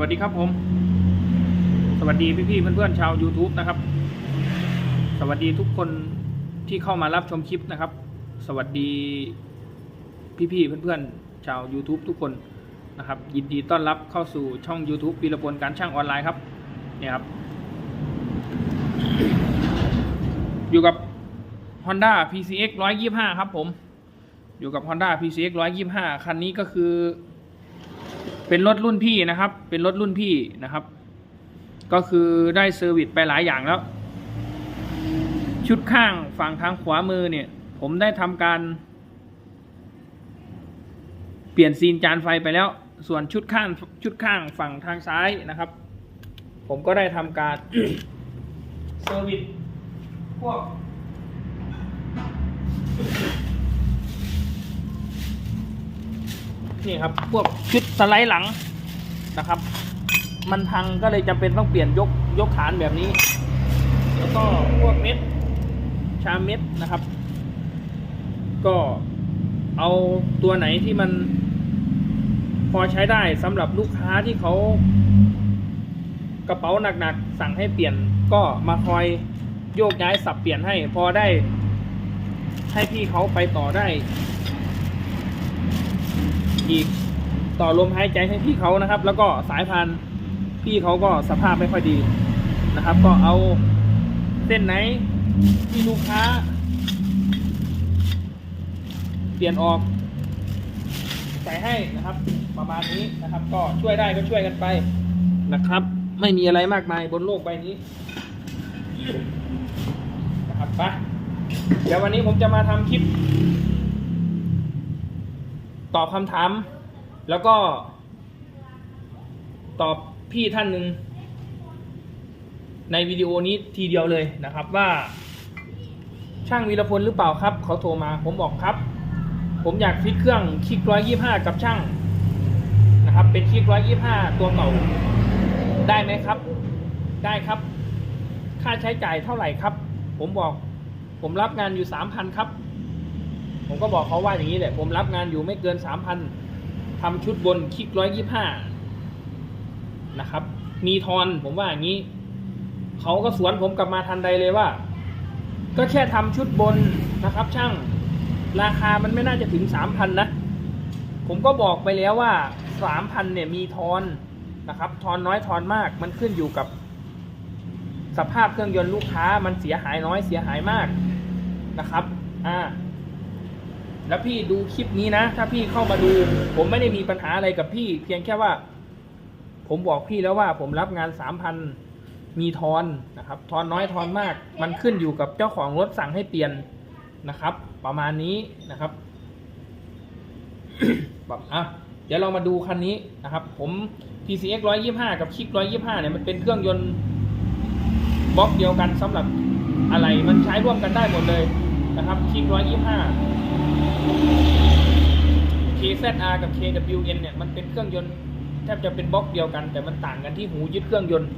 วัสดีครับผม สวัสดีพี่ๆเพื่อนๆชาว YouTube นะครับ สวัสดีทุกคนที่เข้ามารับชมคลิปนะครับ สวัสดีพี่ๆเพื่อนๆชาว YouTube ทุกคนนะครับ ยินดีต้อนรับเข้าสู่ช่อง YouTube ปีระพลการช่างออนไลน์ครับเนี่ยครับ อยู่กับ Honda PCX 125 ครับผม อยู่กับ Honda PCX 125 คันนี้ก็คือ เป็นรถรุ่นพี่นะครับ เป็นรถรุ่นพี่นะครับ ก็คือได้เซอร์วิสไปหลายอย่างแล้ว ชุดข้างฝั่งทางขวามือเนี่ย ผมได้ทำการเปลี่ยนซีนจานไฟไปแล้ว ส่วนชุดข้างชุดข้างฝั่งทางซ้ายนะครับ ผมก็ได้ทำการเซอร์วิสพวก นี่ครับ พวกชุดสไลด์หลังนะครับ มันพังก็เลยจำเป็นต้องเปลี่ยนยกยกฐานแบบนี้ แล้วก็พวกเม็ดชาเม็ดนะครับ ก็เอาตัวไหนที่มันพอใช้ได้สำหรับลูกค้าที่เขากระเป๋าหนักๆ สั่งให้เปลี่ยนก็มาคอยโยกย้ายสับเปลี่ยนให้ พอได้ให้พี่เขาไปต่อได้ อีก ต่อลมหายใจให้พี่เขานะครับ แล้วก็สายพานพี่เขาก็สภาพไม่ค่อยดีนะครับ ก็เอาเส้นไหนที่ลูกค้า เปลี่ยนออก ใส่ให้นะครับ ประมาณนี้นะครับ ก็ช่วยได้ก็ช่วยกันไปนะครับ ไม่มีอะไรมากมายบนโลกใบนี้นะครับไปเดี๋ยววันนี้ผมจะมาทำคลิป ตอบคำถาม แล้วก็ ตอบพี่ท่านหนึ่งในวิดีโอนี้ทีเดียวเลยนะครับว่า ช่างวีรพลหรือเปล่าครับเขาโทรมาผมบอกครับ ผมอยากฟิตเครื่องคลิกร้อยยี่ห้ากับช่างนะครับ เป็นคลิกร้อยยี่ห้าตัวเก่าได้ไหมครับ ได้ครับ ค่าใช้จ่ายเท่าไหร่ครับ ผมบอก ผมรับงานอยู่สามพันครับ ผมก็บอกเขาว่าอย่างนี้แหละ ผมรับงานอยู่ไม่เกินสามพันทำชุดบนคลิกร้อยยี่ห้านะครับ มีทอนผมว่าอย่างนี้เขาก็สวนผมกลับมาทันใดเลยว่า ก็แค่ทำชุดบนนะครับ ช่างราคามันไม่น่าจะถึงสามพันนะ ผมก็บอกไปแล้วว่าสามพันเนี่ยมีทอนนะครับ ทอนน้อยทอนมาก มันขึ้นอยู่กับ สภาพเครื่องยนต์ลูกค้า มันเสียหายน้อยเสียหายมากนะครับ อ่า แล้วพี่ดูคลิปนี้นะ ถ้าพี่เข้ามาดู ผมไม่ได้มีปัญหาอะไรกับพี่ เพียงแค่ว่า ผมบอกพี่แล้วว่า ผมรับงานสามพันมีทอนนะครับ ทอนน้อยทอนมาก มันขึ้นอยู่กับเจ้าของรถสั่งให้เปลี่ยนนะครับ ประมาณนี้นะครับแบบอะเดี๋ยวเรามาดูคันนี้นะครับ ผม PCX 125 กับคลิก125 เนี่ยมันเป็นเครื่องยนต์บล็อกเดียวกันสำหรับอะไรมันใช้ร่วมกันได้หมดเลยนะครับคลิก125 KZR กับ KWN เนี่ยมันเป็นเครื่องยนต์แทบจะเป็นบล็อกเดียวกัน แต่มันต่างกันที่หูยึดเครื่องยนต์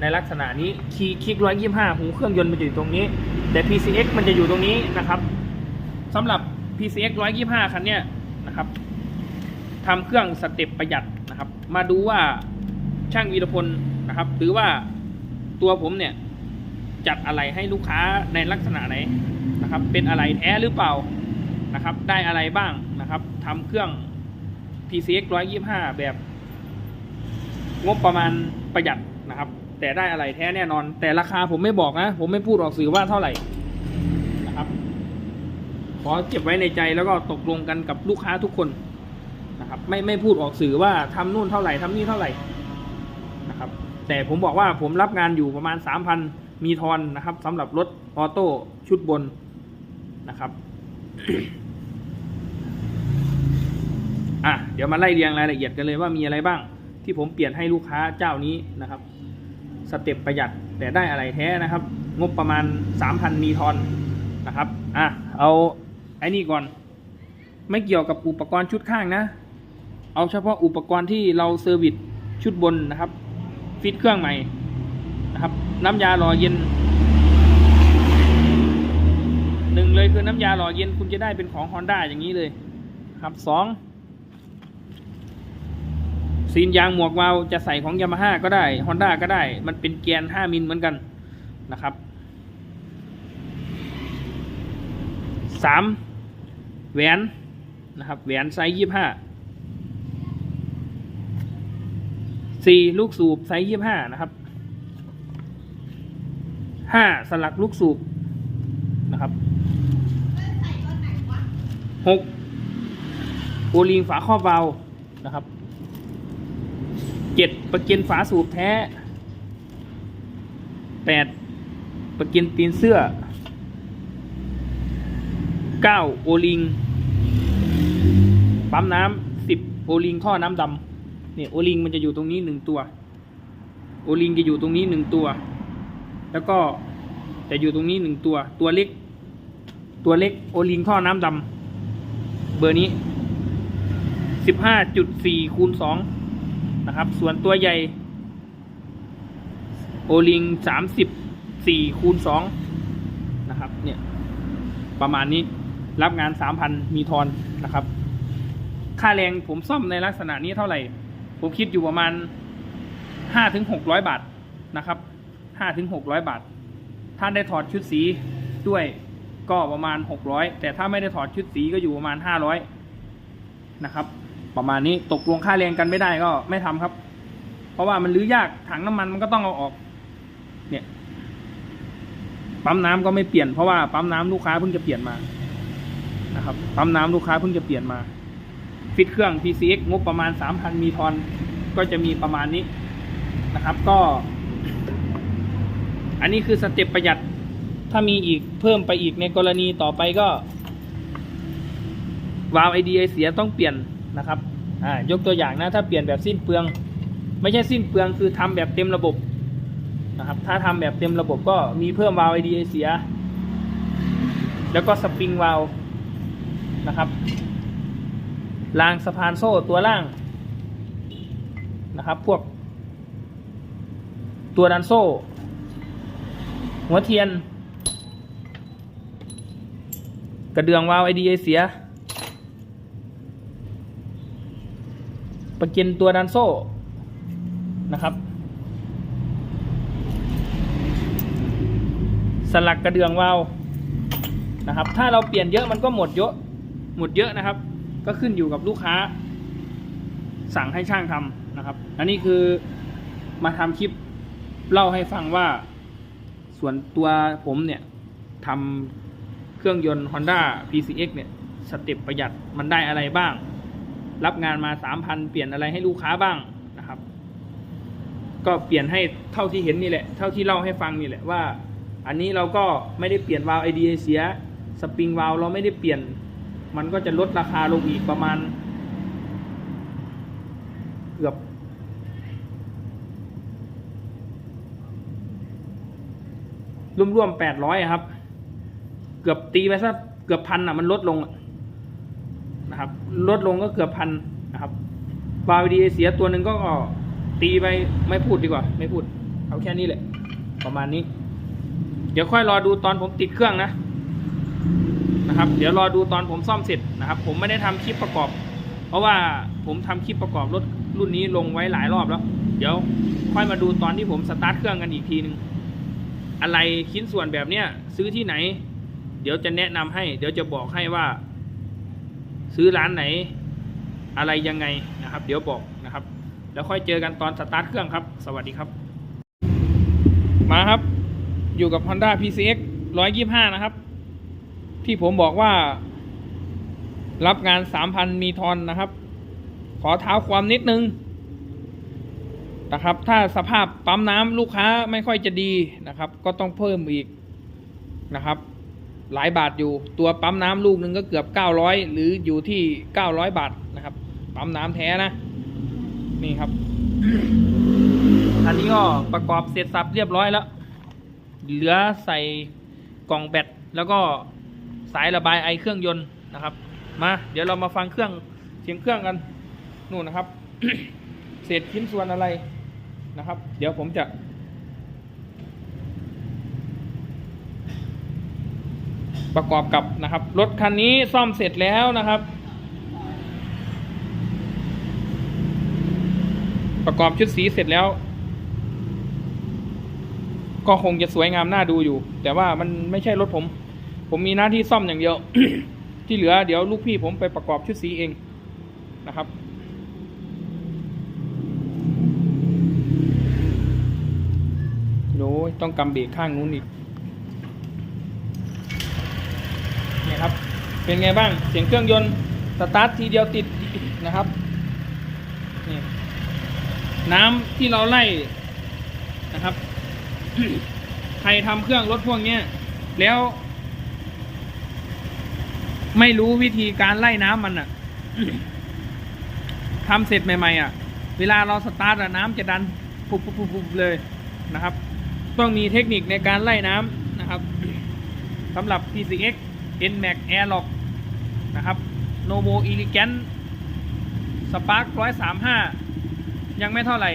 ในลักษณะนี้คีย์คลิก125หูเครื่องยนต์มันจะอยู่ตรงนี้ แต่ PCX มันจะอยู่ตรงนี้นะครับสำหรับ PCX 125คันเนี้ยนะครับทำเครื่องสเต็ปประหยัดนะครับ มาดูว่าช่างวีรพลนะครับ หรือว่าตัวผมเนี่ยจัดอะไรให้ลูกค้าในลักษณะไหนนะครับ เป็นอะไรแท้หรือเปล่า นะครับ ได้อะไรบ้างนะครับทำเครื่อง PCX 125 แบบงบประมาณประหยัดนะครับ แต่ได้อะไรแท้แน่นอน แต่ราคาผมไม่บอกนะ ผมไม่พูดออกสื่อว่าเท่าไหร่นะครับ ขอเก็บไว้ในใจแล้วก็ตกลงกันกับลูกค้าทุกคนนะครับ ไม่ไม่พูดออกสื่อว่าทำนู่นเท่าไหร่ทำนี่เท่าไหร่นะครับ แต่ผมบอกว่าผมรับงานอยู่ประมาณสามพันมีทอนนะครับสำหรับรถออโต้ชุดบนนะครับ อะเดี๋ยวมาไล่เรียงรายละเอียดกันเลยว่ามีอะไรบ้าง ที่ผมเปลี่ยนให้ลูกค้าเจ้านี้นะครับ สเต็ปประหยัดแต่ได้อะไรแท้นะครับ งบประมาณ 3,000มีทอนนะครับอะเอาไอ้นี่ก่อน ไม่เกี่ยวกับอุปกรณ์ชุดข้างนะ เอาเฉพาะอุปกรณ์ที่เราเซอร์วิสชุดบนนะครับ ฟิตเครื่องใหม่นะครับ น้ำยาหลอเย็น หนึ่งเลยคือน้ำยาหล่อเย็นคุณจะได้เป็นของ Honda อย่างนี้เลยครับสองซีนยางหมวกวาวจะใส่ของยามาฮ่าก็ได้ Honda ก็ได้ มันเป็นเกียร์5มิลเหมือนกันนะครับสามแหวนนะครับแหวนไซส์ยี่ห้าสี่ลูกสูบไซส์ยี่ห้านะครับห้าสลักลูกสูบนะครับ หกโอลิงฝาครอบวานะครับเจ็ดประเกียนฝาสูบแท้แปดประเกียนตีนเสื้อเก้าโอลิงปั๊มน้ำสิบโอลิงท่อน้ำดำเนี่ยโอลิงมันจะอยู่ตรงนี้หนึ่งตัว โอลิงจะอยู่ตรงนี้หนึ่งตัว แล้วก็จะอยู่ตรงนี้หนึ่งตัว ตัวเล็ก ตัวเล็กโอลิงท่อน้ำดำ เบอร์นี้สิบห้าจุดสี่คูณสองนะครับ ส่วนตัวใหญ่ โอลิงสามสิบสี่คูณสองนะครับ เนี่ย ประมาณนี้รับงานสามพันมีทอนนะครับ ค่าแรงผมซ่อมในลักษณะนี้เท่าไหร่ ผมคิดอยู่ประมาณห้าถึงหกร้อยบาทนะครับห้าถึงหกร้อยบาทถ้านได้ถอดชุดสีด้วย ก็ประมาณหกร้อยแต่ถ้าไม่ได้ถอดชุดสีก็อยู่ประมาณห้าร้อยนะครับ ประมาณนี้ตกลงค่าแรงกันไม่ได้ก็ไม่ทำครับ เพราะว่ามันรื้อยากถังน้ำมันมันก็ต้องเอาออก เนี่ย ปั๊มน้ำก็ไม่เปลี่ยนเพราะว่าปั๊มน้ำลูกค้าเพิ่งจะเปลี่ยนมานะครับ ปั๊มน้ำลูกค้าเพิ่งจะเปลี่ยนมา ฟิตเครื่อง PCX งบประมาณ 3,000 มีทอนก็จะมีประมาณนี้นะครับ ก็ อันนี้คือสเต็ปประหยัด ถ้ามีอีกเพิ่มไปอีกในกรณีต่อไปก็วาล์วไอเดียเสียต้องเปลี่ยนนะครับอ่ายกตัวอย่างนะถ้าเปลี่ยนแบบสิ้นเปลือง ไม่ใช่สิ้นเปลืองคือทำแบบเต็มระบบนะครับถ้าทำแบบเต็มระบบก็มีเพิ่มวาล์วไอเดียเสีย แล้วก็สปริงวาล์วนะครับรางสะพานโซ่ตัวล่างนะครับ พวก ตัวดันโซ่ หัวเทียน กระเดืองวาวไอดียเสีย ประก็นตัวดันโซ่นะครับ สลักกระเดืองวาวนะครับ ถ้าเราเปลี่ยนเยอะมันก็หมดเยอะ หมดเยอะนะครับ ก็ขึ้นอยู่กับลูกค้า สั่งให้ช่างทำนะครับ อันนี้คือมาทำคลิปเล่าให้ฟังว่าส่วนตัวผมเนี่ยทำ เครื่องยนต์ Honda PCX เนี่ยสเต็ปประหยัดมันได้อะไรบ้าง รับงานมา 3,000 เปลี่ยนอะไรให้ลูกค้าบ้างนะครับ ก็เปลี่ยนให้เท่าที่เห็นนี่แหละ เท่าที่เล่าให้ฟังนี่แหละว่า อันนี้เราก็ไม่ได้เปลี่ยนวาล์วไอเดียเสียสปริงวาล์วเราไม่ได้เปลี่ยน มันก็จะลดราคาลงอีกประมาณ เกือบรวมๆแปดร้อยครับ เกือบตีไปสักเกือบพันอะมันลดลงนะครับ ลดลงก็เกือบพันนะครับวาล์วดีเสียตัวหนึ่งก็ตีไปไม่พูดดีกว่า ไม่พูด เอาแค่นี้แหละ ประมาณนี้ เดี๋ยวค่อยรอดูตอนผมติดเครื่องนะนะครับ เดี๋ยวรอดูตอนผมซ่อมเสร็จนะครับ ผมไม่ได้ทำคลิปประกอบ เพราะว่าผมทำคลิปประกอบรถรุ่นนี้ลงไว้หลายรอบแล้ว เดี๋ยวค่อยมาดูตอนที่ผมสตาร์ทเครื่องกันอีกทีหนึ่งอะไรชิ้นส่วนแบบเนี้ยซื้อที่ไหน ดี๋ยวจะแนะนำให้ เดี๋ยวจะบอกให้ว่า ซื้อร้านไหน อะไรยังไงนะครับ เดี๋ยวบอกนะครับ แล้วค่อยเจอกันตอนสตาร์ทเครื่องครับ สวัสดีครับ มาครับ อยู่กับ Honda PCX 125 นะครับ ที่ผมบอกว่า รับงาน 3,000 มีทอนนะครับ ขอเท้าความนิดนึงนะครับ ถ้าสภาพปั๊มน้ำลูกค้าไม่ค่อยจะดีนะครับ ก็ต้องเพิ่มอีกนะครับ หลายบาทอยู่ ตัวปั๊มน้ำลูกหนึ่งก็เกือบ 900 หรืออยู่ที่ 900 บาทนะครับ ปั๊มน้ำแท้นะ นี่ครับ อันนี้ก็ประกอบเสร็จสับเรียบร้อยแล้ว เหลือใส่กล่องแบตแล้วก็สายระบายไอเครื่องยนต์นะครับ มาเดี๋ยวเรามาฟังเครื่องเสียงเครื่องกันนู่นนะครับ เศษชิ้นส่วนอะไรนะครับ เดี๋ยวผมจะ ประกอบกับนะครับ รถคันนี้ซ่อมเสร็จแล้วนะครับ ประกอบชุดสีเสร็จแล้ว ก็คงจะสวยงามน่าดูอยู่ แต่ว่ามันไม่ใช่รถผม ผมมีหน้าที่ซ่อมอย่างเดียว ที่เหลือเดี๋ยวลูกพี่ผมไปประกอบชุดสีเองนะครับโอ้ยต้องกำเบรกข้างนู้นอีกเครับ เป็นไงบ้างเสียงเครื่องยนต์สตาร์ททีเดียวติดนะครับนี่น้ำที่เราไล่นะครับ ใครทำเครื่องรถพวกนี้แล้ว ไม่รู้วิธีการไล่น้ำมันอะทำเสร็จใหม่ๆอะ เวลาเราสตาร์ทน้ำจะดันปุบปุบปุบปุบเลยนะครับ ต้องมีเทคนิคในการไล่น้ำนะครับสำหรับ PCX NMAX Airlock นะครับ Novo Elegant Spark 135ยังไม่เท่าไหร่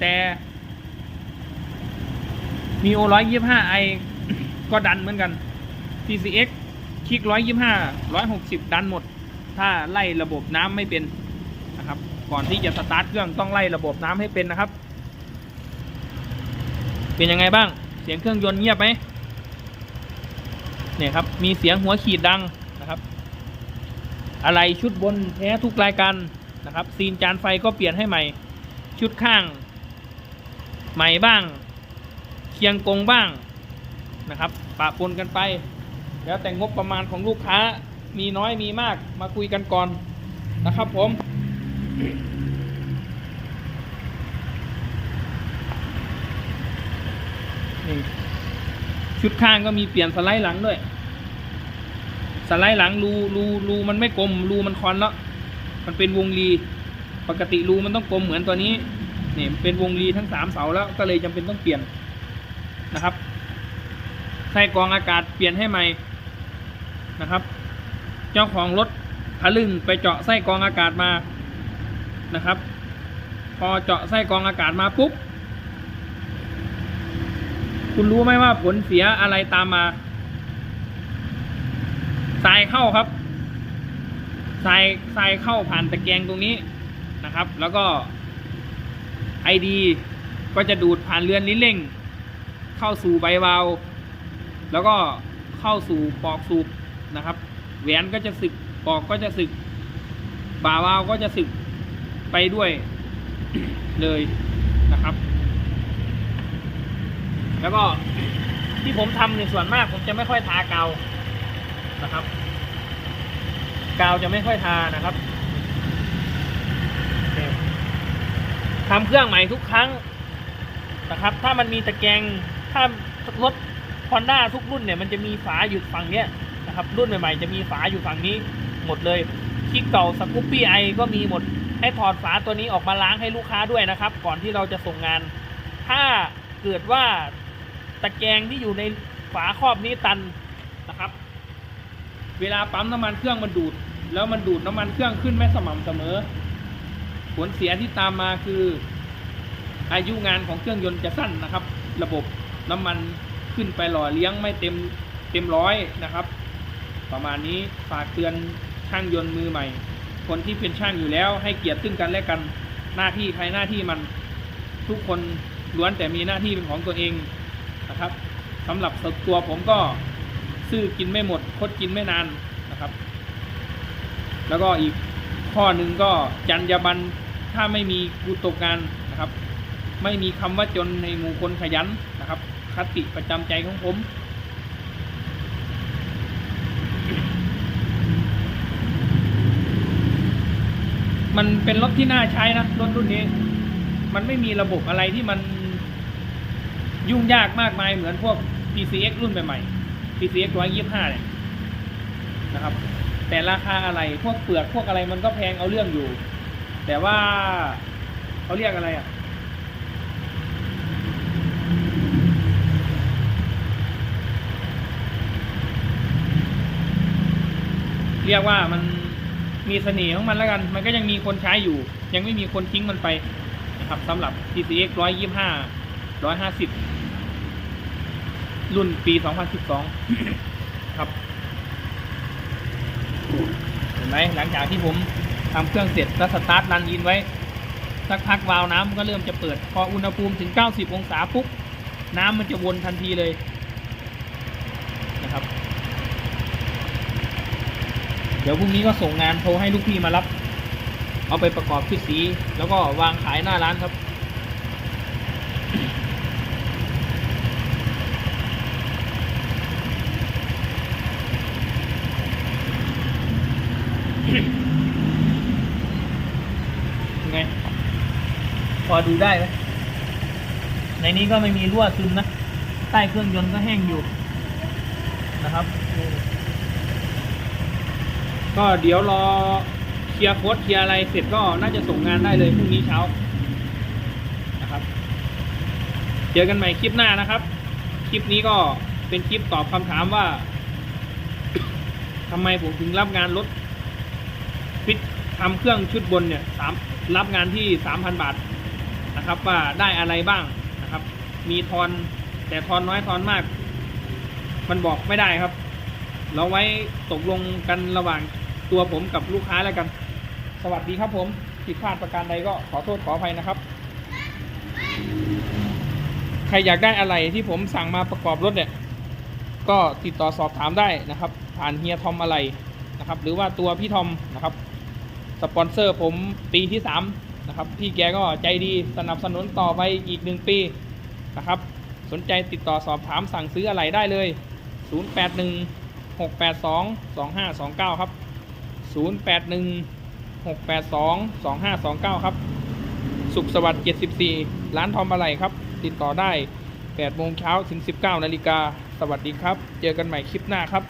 แต่มี O 125i ก็ดันเหมือนกัน PCX คลิก125 160ดันหมด ถ้าไล่ระบบน้ำไม่เป็นนะครับ ก่อนที่จะสตาร์ทเครื่องต้องไล่ระบบน้ำให้เป็นนะครับ เป็นยังไงบ้าง เสียงเครื่องยนต์เงียบไหม เนี่ยครับมีเสียงหัวขีดดังนะครับ อะไรชุดบนแท้ทุกรายการนะครับ ซีนจานไฟก็เปลี่ยนให้ใหม่ ชุดข้าง ใหม่บ้าง เคียงกงบ้างนะครับปะปนกันไป แล้วแต่งบประมาณของลูกค้ามีน้อยมีมากมาคุยกันก่อนนะครับผมนี่ ชุดข้างก็มีเปลี่ยนสไลด์หลังด้วย สไลด์หลังรูรูรูมันไม่กลมรูมันคอนแล้ว มันเป็นวงรีปกติรูมันต้องกลมเหมือนตัวนี้นี่เป็นวงรีทั้งสามเสาแล้วก็เลยจำเป็นต้องเปลี่ยนนะครับไส้กรองอากาศเปลี่ยนให้ใหม่นะครับ เจ้าของรถทะลึ่งไปเจาะไส้กรองอากาศมานะครับ พอเจาะไส้กรองอากาศมาปุ๊บ คุณรู้ไหมว่าผลเสียอะไรตามมาทรายเข้าครับทรายทรายเข้าผ่านตะแกรงตรงนี้นะครับ แล้วก็ไอดีก็จะดูดผ่านเรือนลิ้นเร่ง เข้าสู่ใบวาวแล้วก็เข้าสู่ปอกสูบนะครับ แหวนก็จะสึกปอกก็จะสึกบ่าวาวก็จะสึกไปด้วยเลยนะครับ แล้วก็ที่ผมทำในส่วนมากผมจะไม่ค่อยทากาวนะครับ กาวจะไม่ค่อยทานะครับทำเครื่องใหม่ทุกครั้งนะครับ ถ้ามันมีตะแกรงถ้ารถฮอนด้าทุกรุ่นเนี่ยมันจะมีฝาอยู่ฝั่งเนี้ยนะครับ รุ่นใหม่ๆ จะมีฝาอยู่ฝั่งนี้หมดเลยคลิกเก่าสกูปปี้ไอก็มีหมดให้ถอดฝาตัวนี้ออกมาล้างให้ลูกค้าด้วยนะครับ ก่อนที่เราจะส่งงาน ถ้าเกิดว่า ตะแกรงที่อยู่ในฝาครอบนี้ตันนะครับ เวลาปั๊มน้ำมันเครื่องมันดูด แล้วมันดูดน้ำมันเครื่องขึ้นไม่สม่ำเสมอ ผลเสียที่ตามมาคือ อายุงานของเครื่องยนต์จะสั้นนะครับ ระบบน้ำมันขึ้นไปหล่อเลี้ยงไม่เต็มเต็มร้อยนะครับ ประมาณนี้ฝากเตือนช่างยนต์มือใหม่ คนที่เป็นช่างอยู่แล้ว ให้เกียรติซึ่งกันและกันหน้าที่ใครหน้าที่มันทุกคนล้วนแต่มีหน้าที่เป็นของตัวเอง นะครับสำหรับตัวผมก็ซื้อกินไม่หมดคดกินไม่นานนะครับ แล้วก็อีกข้อหนึ่งก็จรรยาบรรณถ้าไม่มีกูตกงานนะครับ ไม่มีคำว่าจนในหมู่คนขยันนะครับ คติประจำใจของผมมันเป็นรถที่น่าใช้นะรถรุ่นนี้ มันไม่มีระบบอะไรที่มัน ยุ่งยากมากมายเหมือนพวก PCX รุ่นใหม่ๆ PCX 125 เนี่ยนะครับ แต่ราคาอะไรพวกเปลือกพวกอะไรมันก็แพงเอาเรื่องอยู่ แต่ว่าเขาเรียกอะไรอะเรียกว่ามันมีเสน่ห์ของมันแล้วกัน มันก็ยังมีคนใช้อยู่ ยังไม่มีคนทิ้งมันไปนะครับสำหรับ PCX 125 150 รุ่นปี 2012 ครับ เห็นไหมหลังจากที่ผมทำเครื่องเสร็จแล้วสตาร์ทรันอินไว้ สักพักวาล์วน้ำมันก็เริ่มจะเปิด พออุณหภูมิถึง 90 องศาปุ๊บ น้ำมันจะวนทันทีเลยนะครับ เดี๋ยวพรุ่งนี้ก็ส่งงานโทรให้ลูกพี่มารับ เอาไปประกอบที่สี แล้วก็วางขายหน้าร้านครับ ยังไง พ อดูได้ไหมในนี้ก็ไม่มีรั่วซึมนะ ใต้เครื่องยนต์ก็แห้งอยู่นะครับ ก็เดี๋ยวรอเคลียร์โค้ดเคลียร์อะไรเสร็จก็น่าจะส่งงานได้เลยพรุ่งนี้เช้านะครับเจอกันใหม่คลิปหน้านะครับ คลิปนี้ก็เป็นคลิปตอบคำถามว่าทำไมผมถึงรับงานรถฟิตทำเครื่องชุดบนเนี่ยสามรับงานที่สามพันบาท นะครับว่าได้อะไรบ้างนะครับ มีทอนแต่ทอนน้อยทอนมาก มันบอกไม่ได้ครับ เราไว้ตกลงกันระหว่างตัวผมกับลูกค้าแล้วกัน สวัสดีครับผมผิดพลาดประการใดก็ขอโทษขออภัยนะครับ ใครอยากได้อะไรที่ผมสั่งมาประกอบรถเนี่ย ก็ติดต่อสอบถามได้นะครับ ผ่านเฮียทอมอะไรนะครับ หรือว่าตัวพี่ทอมนะครับ สปอนเซอร์ผมปีที่สาม นะครับพี่แกก็ใจดีสนับสนุนต่อไปอีกหนึ่งปีนะครับ สนใจติดต่อสอบถามสั่งซื้ออะไรได้เลย 081 682 2529 ครับ 081 682 2529 ครับ สุขสวัสดิ์74 ร้านทอมอะไรครับ ติดต่อได้8โมงเช้าถึง 19นาฬิกาสวัสดีครับ เจอกันใหม่คลิปหน้าครับ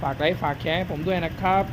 ฝากไลค์ฝากแชร์ให้ผมด้วยนะครับ